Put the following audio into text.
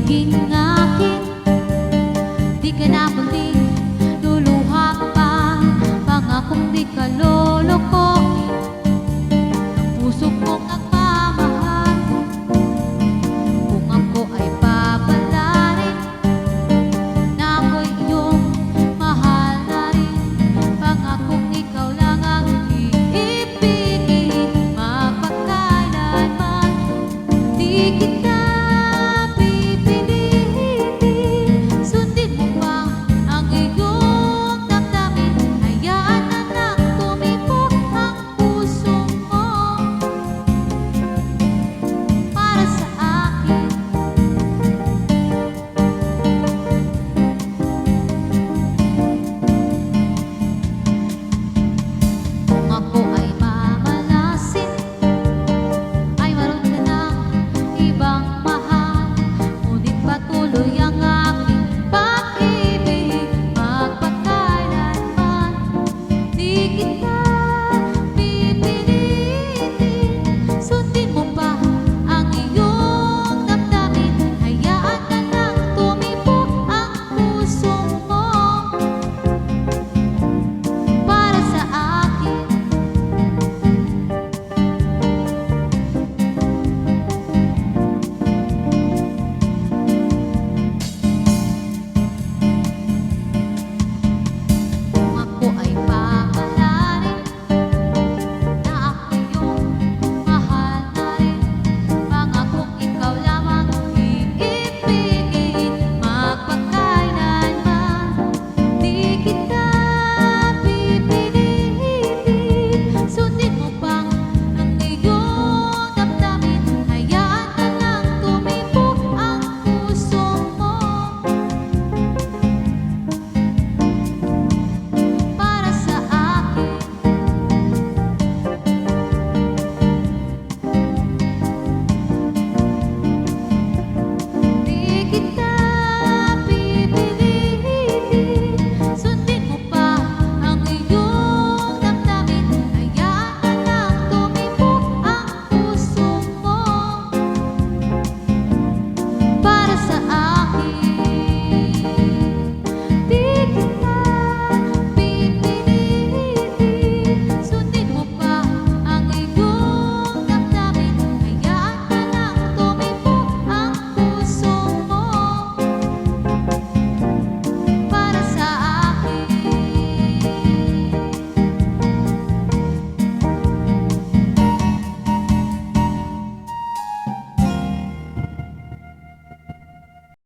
pag-ibigin akin Di ka na muling luluha pa. Pangakong di ka loloko.